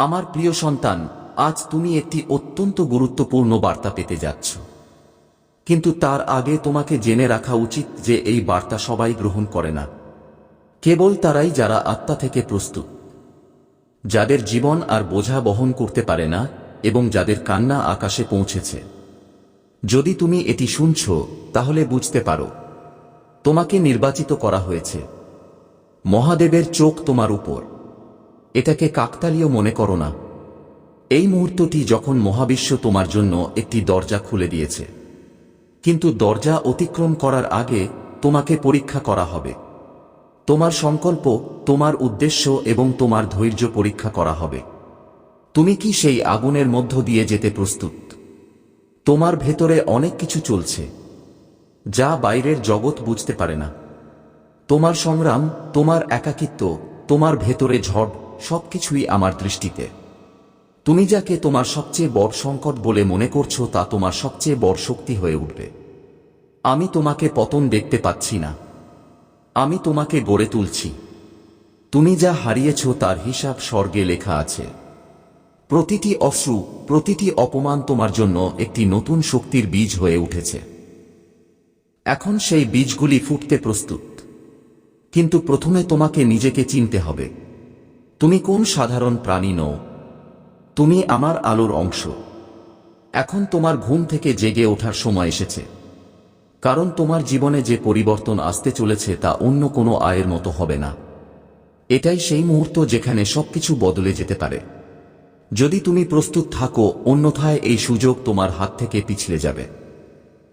আমার প্রিয় সন্তান, আজ তুমি একটি অত্যন্ত গুরুত্বপূর্ণ বার্তা পেতে যাচ্ছ। কিন্তু তার আগে তোমাকে জেনে রাখা উচিত যে এই বার্তা সবাই গ্রহণ করে না। কেবল তারাই যারা আত্মা থেকে প্রস্তুত, যাদের জীবন আর বোঝা বহন করতে পারে না এবং যাদের কান্না আকাশে পৌঁছেছে। যদি তুমি এটি শুনছ, তাহলে বুঝতে পারো, তোমাকে নির্বাচিত করা হয়েছে। মহাদেবের চোখ তোমার উপর। এটাকে কাকতালীয় মনে করো না। এই মুহূর্তটি যখন মহাবিশ্ব তোমার জন্য একটি দরজা খুলে দিয়েছে। কিন্তু দরজা অতিক্রম করার আগে তোমাকে পরীক্ষা করা হবে। তোমার সংকল্প, তোমার উদ্দেশ্য এবং তোমার ধৈর্য পরীক্ষা করা হবে। তুমি কি সেই আগুনের মধ্য দিয়ে যেতে প্রস্তুত? তোমার ভেতরে অনেক কিছু চলছে, যা বাইরের জগৎ বুঝতে পারে না। তোমার সংগ্রাম, তোমার একাকিত্ব, তোমার ভেতরে ঝড় সবকিছুই আমার দৃষ্টিতে। তুমি যাকে তোমার সবচেয়ে বড় সংকট বলে মনে করছ তা তোমার সবচেয়ে বড় শক্তি হয়ে উঠবে। আমি তোমাকে পতন দেখতে পাচ্ছি না। আমি তোমাকে গড়ে তুলছি। তুমি যা হারিয়েছ তার হিসাব স্বর্গে লেখা আছে। প্রতিটি অশ্রু, প্রতিটি অপমান তোমার জন্য একটি নতুন শক্তির বীজ হয়ে উঠেছে। এখন সেই বীজগুলি ফুটতে প্রস্তুত। কিন্তু প্রথমে তোমাকে নিজেকে চিনতে হবে। তুমি কোন সাধারণ প্রাণী নও, তুমি আমার আলোর অংশ। এখন তোমার ঘুম থেকে জেগে ওঠার সময় এসেছে, কারণ তোমার জীবনে যে পরিবর্তন আসতে চলেছে তা অন্য কোনো আয়ের মতো হবে না। এটাই সেই মুহূর্ত যেখানে সবকিছু বদলে যেতে পারে। যদি তুমি প্রস্তুত থাকো, অন্যথায় এই সুযোগ তোমার হাত থেকে পিছলে যাবে।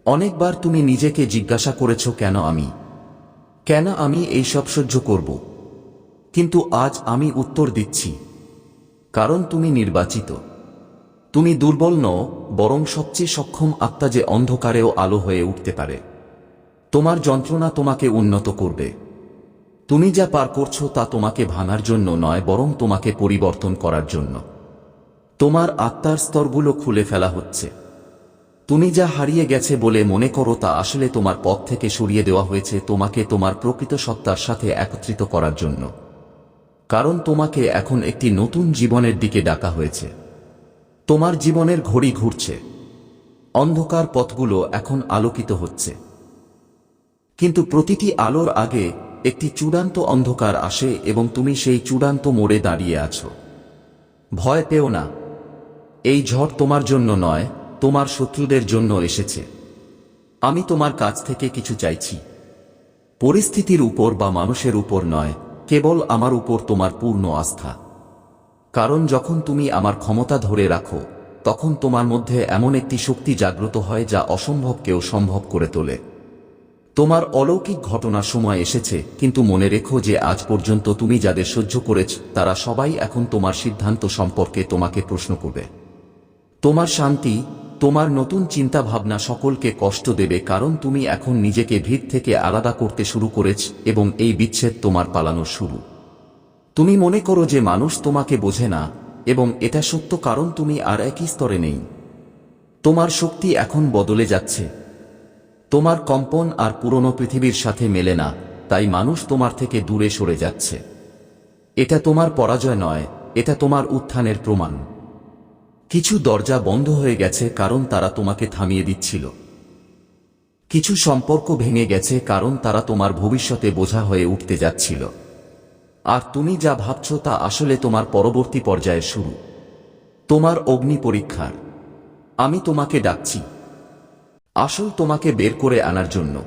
অনেকবার তুমি নিজেকে জিজ্ঞাসা করেছ, কেন আমি? কেন আমি এই সব সহ্য করব? কিন্তু আজ আমি উত্তর দিচ্ছি। কারণ তুমি নির্বাচিত। তুমি দুর্বল নও, বরং সবচেয়ে সক্ষম আত্মা যে অন্ধকারেও আলো হয়ে উঠতে পারে। তোমার যন্ত্রণা তোমাকে উন্নত করবে। তুমি যা পার করছ তা তোমাকে ভাঙার জন্য নয়, বরং তোমাকে পরিবর্তন করার জন্য। তোমার আত্মার স্তরগুলো খুলে ফেলা হচ্ছে। তুমি যা হারিয়ে গেছে বলে মনে করো তা আসলে তোমার পথ থেকে সরিয়ে দেওয়া হয়েছে তোমাকে তোমার প্রকৃত সত্তার সাথে একত্রিত করার জন্য। কারণ তোমাকে এখন একটি নতুন জীবনের দিকে ডাকা হয়েছে। তোমার জীবনের ঘড়ি ঘুরছে। অন্ধকার পথগুলো এখন আলোকিত হচ্ছে। কিন্তু প্রতিটি আলোর আগে একটি চূড়ান্ত অন্ধকার আসে এবং তুমি সেই চূড়ান্ত মোড়ে দাঁড়িয়ে আছো। ভয় পেও না। এই ঝড় তোমার জন্য নয়, তোমার শত্রুদের জন্য এসেছে। আমি তোমার কাছ থেকে কিছু চাইছি। পরিস্থিতির উপর বা মানুষের উপর নয় কেবল আমার উপর তোমার পূর্ণ আস্থা। কারণ যখন তুমি আমার ক্ষমতা ধরে রাখো, তখন তোমার মধ্যে এমন একটি শক্তি জাগ্রত হয় যা অসম্ভবকেও সম্ভব করে তোলে। তোমার অলৌকিক ঘটনার সময় এসেছে, কিন্তু মনে রেখো যে আজ পর্যন্ত তুমি যাদের সহ্য করেছ, তারা সবাই এখন তোমার সিদ্ধান্ত সম্পর্কে তোমাকে প্রশ্ন করবে। তোমার শান্তি তোমার নতুন চিন্তা ভাবনা সকলকে কষ্ট দেবে কারণ তুমি এখন নিজেকে ভিড় থেকে আলাদা করতে শুরু করেছ এবং এই বিচ্ছেদ তোমার পালানো শুরু। তুমি মনে করো যে মানুষ তোমাকে বোঝে না, এবং এটা সত্য কারণ তুমি আর একই স্তরে নেই। তোমার শক্তি এখন বদলে যাচ্ছে। তোমার কম্পন আর পুরনো পৃথিবীর সাথে মেলে না, তাই মানুষ তোমার থেকে দূরে সরে যাচ্ছে। এটা তোমার পরাজয় নয়, এটা তোমার উত্থানের প্রমাণ। কিছু দরজা বন্ধ হয়ে গেছে কারণ তারা তোমাকে থামিয়ে দিচ্ছিল। কিছু সম্পর্ক ভেঙে গেছে কারণ তারা তোমার ভবিষ্যতে বোঝা হয়ে উঠতে যাচ্ছিল। আর তুমি যা ভাবছ তা আসলে তোমার পরবর্তী পর্যায়ে শুরু। তোমার অগ্নি পরীক্ষার। আমি তোমাকে ডাকছি। আসল তোমাকে বের করে আনার জন্য।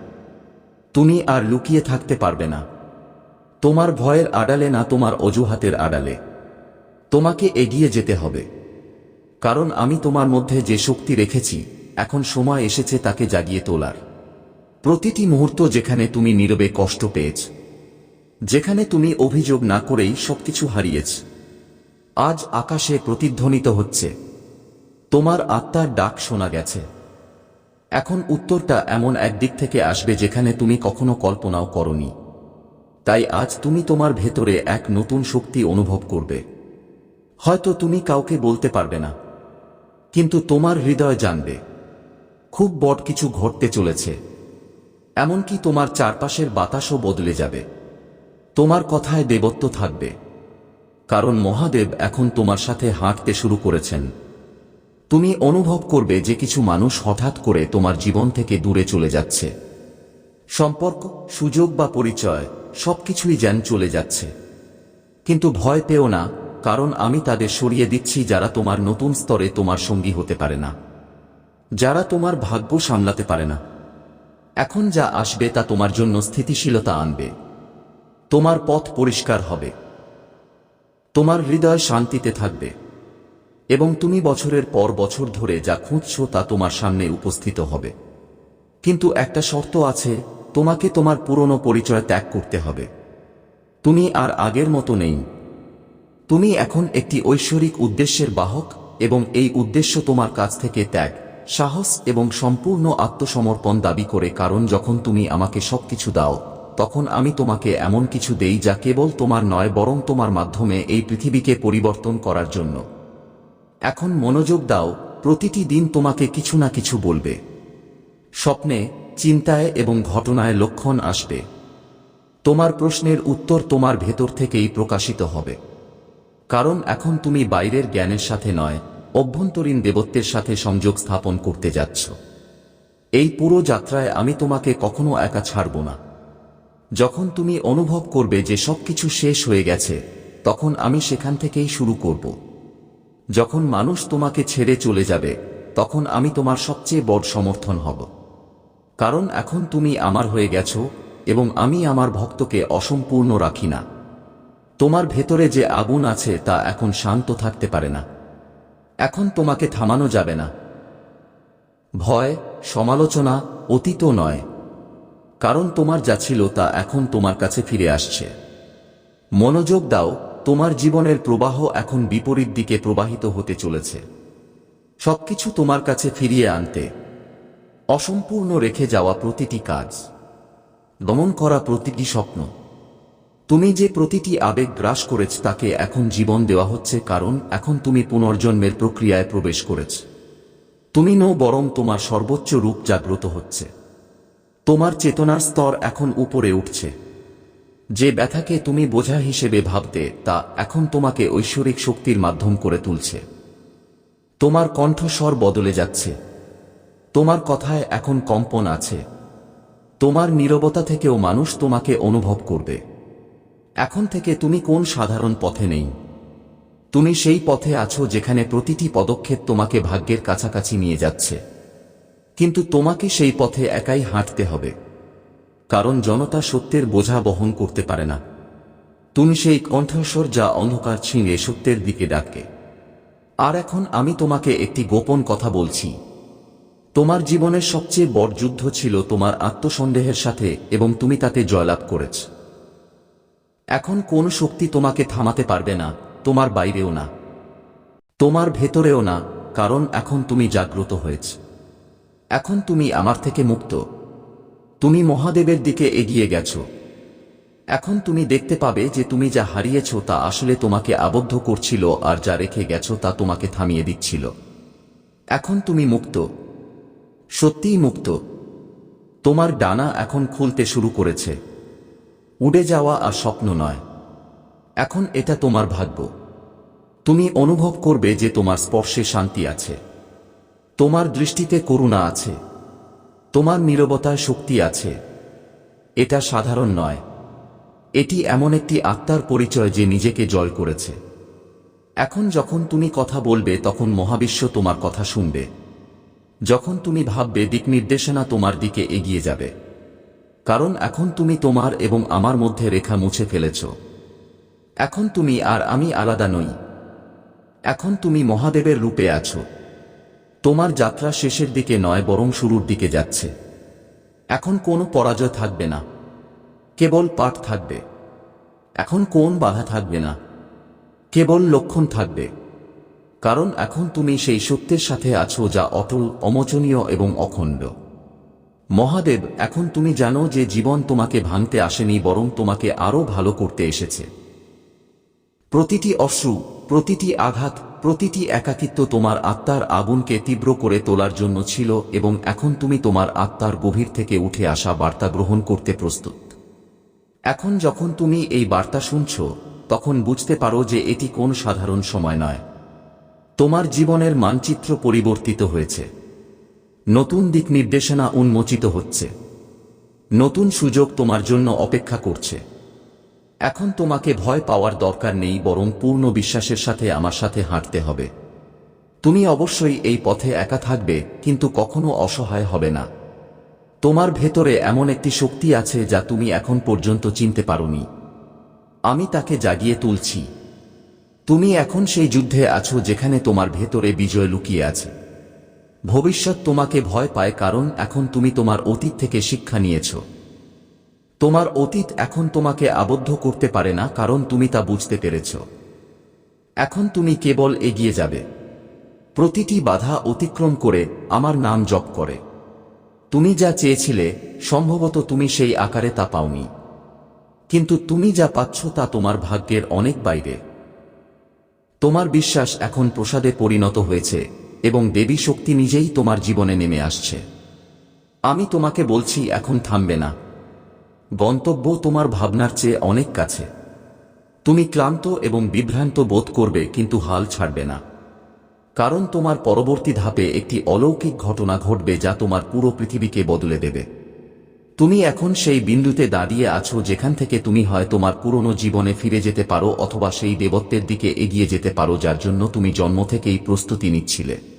তুমি আর লুকিয়ে থাকতে পারবে না। তোমার ভয়ের আড়ালে না তোমার অজুহাতের আড়ালে। তোমাকে এগিয়ে যেতে হবে। কারণ আমি তোমার মধ্যে যে শক্তি রেখেছি, এখন সময় এসেছে তাকে জাগিয়ে তোলার। প্রতিটি মুহূর্ত যেখানে তুমি নীরবে কষ্ট পেয়েছ, যেখানে তুমি অভিযোগ না করেই সবকিছু হারিয়েছ, আজ আকাশে প্রতিধ্বনিত হচ্ছে। তোমার আত্মার ডাক শোনা গেছে। এখন উত্তরটা এমন এক দিক থেকে আসবে যেখানে তুমি কখনো কল্পনাও করনি। তাই আজ তুমি তোমার ভেতরে এক নতুন শক্তি অনুভব করবে। হয়তো তুমি কাউকে বলতে পারবে না। কিন্তু তোমার হৃদয় জানবে। খুব বড় কিছু ঘটতে চলেছে। এমনকি তোমার চারপাশের বাতাসও বদলে যাবে। তোমার কথায় দেবত্ব থাকবে। কারণ মহাদেব এখন তোমার সাথে হাঁটতে শুরু করেছেন। তুমি অনুভব করবে যে কিছু মানুষ হঠাৎ করে তোমার জীবন থেকে দূরে চলে যাচ্ছে। সম্পর্ক, সুযোগ বা পরিচয় সবকিছুই যেন চলে যাচ্ছে। কিন্তু ভয় পেও না কারণ আমি তাদের সরিয়ে দিচ্ছি যারা তোমার নতুন স্তরে তোমার সঙ্গী হতে পারে না। যারা তোমার ভাগ্য সামলাতে পারে না। এখন যা আসবে তা তোমার জন্য স্থিতিশীলতা আনবে। তোমার পথ পরিষ্কার হবে। তোমার হৃদয় শান্তিতে থাকবে। এবং তুমি বছরের পর বছর ধরে যা খুঁজছ তা তোমার সামনে উপস্থিত হবে। কিন্তু একটা শর্ত আছে, তোমাকে তোমার পুরনো পরিচয় ত্যাগ করতে হবে। তুমি আর আগের মতো নেই। তুমি এখন একটি ঐশ্বরিক উদ্দেশ্যের বাহক এবং এই উদ্দেশ্য তোমার কাছ থেকে ত্যাগ, সাহস এবং সম্পূর্ণ আত্মসমর্পণ দাবি করে কারণ যখন তুমি আমাকে সবকিছু দাও, তখন আমি তোমাকে এমন কিছু দেই যা কেবল তোমার নয় বরং তোমার মাধ্যমে এই পৃথিবীকে পরিবর্তন করার জন্য। এখন মনোযোগ দাও, প্রতিটি দিন তোমাকে কিছু না কিছু বলবে। স্বপ্নে, চিন্তায় এবং ঘটনায় লক্ষণ আসবে। তোমার প্রশ্নের উত্তর তোমার ভেতর থেকেই প্রকাশিত হবে। কারণ এখন তুমি বাইরের জ্ঞানের সাথে নয়, অভ্যন্তরীণ দেবত্বের সাথে সংযোগ স্থাপন করতে যাচ্ছ। এই পুরো যাত্রায় আমি তোমাকে কখনো একা ছাড়ব না। যখন তুমি অনুভব করবে যে সবকিছু শেষ হয়ে গেছে, তখন আমি সেখান থেকেই শুরু করব। যখন মানুষ তোমাকে ছেড়ে চলে যাবে, তখন আমি তোমার সবচেয়ে বড় সমর্থন হব। কারণ এখন তুমি আমার হয়ে গেছ, এবং আমি আমার ভক্তকে অসম্পূর্ণ রাখি না। তোমার ভেতরে যে আগুন আছে তা এখন শান্ত থাকতে পারে না। এখন তোমাকে থামানো যাবে না। ভয়, সমালোচনা অতীত নয়। কারণ তোমার যা ছিল তা এখন তোমার কাছে ফিরে আসছে। মনোযোগ দাও, তোমার জীবনের প্রবাহ এখন বিপরীত দিকে প্রবাহিত হতে চলেছে। সবকিছু তোমার কাছে ফিরিয়ে আনতে। অসম্পূর্ণ রেখে যাওয়া প্রতিটি কাজ। দমন করা প্রতিটি স্বপ্ন। তুমি যে প্রতিটি আবেগ গ্রাস করেছ, তাকে এখন জীবন দেওয়া হচ্ছে, কারণ এখন তুমি পুনর্জন্মের প্রক্রিয়ায় প্রবেশ করেছ। তুমি নো বরং তোমার সর্বোচ্চ রূপ জাগ্রত হচ্ছে। তোমার চেতনার স্তর এখন উপরে উঠছে। যে ব্যথাকে তুমি বোঝা হিসেবে ভাবতে, তা এখন তোমাকে ঐশ্বরিক শক্তির মাধ্যম করে তুলছে। তোমার কণ্ঠস্বর বদলে যাচ্ছে। তোমার কথায় এখন কম্পন আছে। তোমার নীরবতা থেকেও মানুষ তোমাকে অনুভব করবে। এখন থেকে তুমি কোন সাধারণ পথে নেই? তুমি সেই পথে আছো যেখানে প্রতিটি পদক্ষেপ তোমাকে ভাগ্যের কাছাকাছি নিয়ে যাচ্ছে। কিন্তু তোমাকে সেই পথে একাই হাঁটতে হবে। কারণ জনতা সত্যের বোঝা বহন করতে পারে না। তুমি সেই কণ্ঠস্বর যা অন্ধকার ছিঁড়ে সত্যের দিকে ডাকে। আর এখন আমি তোমাকে একটি গোপন কথা বলছি। তোমার জীবনের সবচেয়ে বড় যুদ্ধ ছিল তোমার আত্মসন্দেহের সাথে এবং তুমি তাতে জয়লাভ করেছ। এখন কোন শক্তি তোমাকে থামাতে পারবে না, তোমার বাইরেও না। তোমার ভেতরেও না, কারণ এখন তুমি জাগ্রত হয়েছ। এখন তুমি আমার থেকে মুক্ত। তুমি মহাদেবের দিকে এগিয়ে গেছ। এখন তুমি দেখতে পাবে যে তুমি যা হারিয়েছ তা আসলে তোমাকে আবদ্ধ করছিল আর যা রেখে গেছ তা তোমাকে থামিয়ে দিচ্ছিল। এখন তুমি মুক্ত। সত্যিই মুক্ত। তোমার ডানা এখন খুলতে শুরু করেছে। উড়ে যাওয়া আর স্বপ্ন নয়। এখন এটা তোমার ভাগ্য। তুমি অনুভব করবে যে তোমার স্পর্শে শান্তি আছে। তোমার দৃষ্টিতে করুণা আছে। তোমার নীরবতায় শক্তি আছে। এটা সাধারণ নয়। এটি এমন একটি আত্মার পরিচয় যে নিজেকে জয় করেছে। এখন যখন তুমি কথা বলবে, তখন মহাবিশ্ব তোমার কথা শুনবে। যখন তুমি ভাববে, দিক নির্দেশনা তোমার দিকে এগিয়ে যাবে। কারণ এখন তুমি তোমার এবং আমার মধ্যে রেখা মুছে ফেলেছ। এখন তুমি আর আমি আলাদা নই। এখন তুমি মহাদেবের রূপে আছো। তোমার যাত্রা শেষের দিকে নয়, বরং শুরুর দিকে যাচ্ছে। এখন কোনো পরাজয় থাকবে না। কেবল পাঠ থাকবে। এখন কোন বাধা থাকবে না। কেবল লক্ষণ থাকবে। কারণ এখন তুমি সেই সত্যের সাথে আছো যা অটল, অমোচনীয় এবং অখণ্ড। মহাদেব, এখন তুমি জানো যে জীবন তোমাকে ভাঙতে আসেনি, বরং তোমাকে আরও ভালো করতে এসেছে। প্রতিটি অশ্রু, প্রতিটি আঘাত, প্রতিটি একাকিত্ব তোমার আত্মার আগুনকে তীব্র করে তোলার জন্য ছিল এবং এখন তুমি তোমার আত্মার গভীর থেকে উঠে আসা বার্তা গ্রহণ করতে প্রস্তুত। এখন যখন তুমি এই বার্তা শুনছ, তখন বুঝতে পারো যে এটি কোন সাধারণ সময় নয়। তোমার জীবনের মানচিত্র পরিবর্তিত হয়েছে। নতুন দিক নির্দেশনা উন্মোচিত হচ্ছে। নতুন সুযোগ তোমার জন্য অপেক্ষা করছে। এখন তোমাকে ভয় পাওয়ার দরকার নেই, বরং পূর্ণ বিশ্বাসের সাথে আমার সাথে হাঁটতে হবে। তুমি অবশ্যই এই পথে একা থাকবে, কিন্তু কখনো অসহায় হবে না। তোমার ভেতরে এমন একটি শক্তি আছে যা তুমি এখন পর্যন্ত চিনতে পারোনি। আমি তাকে জাগিয়ে তুলছি। তুমি এখন সেই যুদ্ধে আছো যেখানে তোমার ভেতরে বিজয় লুকিয়ে আছে। ভবিষ্যৎ তোমাকে ভয় পায় কারণ এখন তুমি তোমার অতীত থেকে শিক্ষা নিয়েছ। তোমার অতীত এখন তোমাকে আবদ্ধ করতে পারে না কারণ তুমি তা বুঝতে পেরেছ। এখন তুমি কেবল এগিয়ে যাবে। প্রতিটি বাধা অতিক্রম করে আমার নাম জপ করে। তুমি যা চেয়েছিলে, সম্ভবত তুমি সেই আকারে তা পাওনি। কিন্তু তুমি যা পাচ্ছ তা তোমার ভাগ্যের অনেক বাইরে। তোমার বিশ্বাস এখন প্রসাদে পরিণত হয়েছে। এবং দেবী শক্তি নিজেই তোমার জীবনে নেমে আসছে। আমি তোমাকে বলছি, এখন থামবে না। গন্তব্য তোমার ভাবনার চেয়ে অনেক কাছে। তুমি ক্লান্ত এবং বিভ্রান্ত বোধ করবে, কিন্তু হাল ছাড়বে না। কারণ তোমার পরবর্তী ধাপে একটি অলৌকিক ঘটনা ঘটবে, যা তোমার পুরো পৃথিবীকে বদলে দেবে। তুমি এখন সেই বিন্দুতে দাঁড়িয়ে আছো, যেখান থেকে তুমি হয় তোমার পুরনো জীবনে ফিরে যেতে পারো, অথবা সেই দেবত্বের দিকে এগিয়ে যেতে পারো, যার জন্য তুমি জন্ম থেকেই প্রস্তুতি নিচ্ছিলে।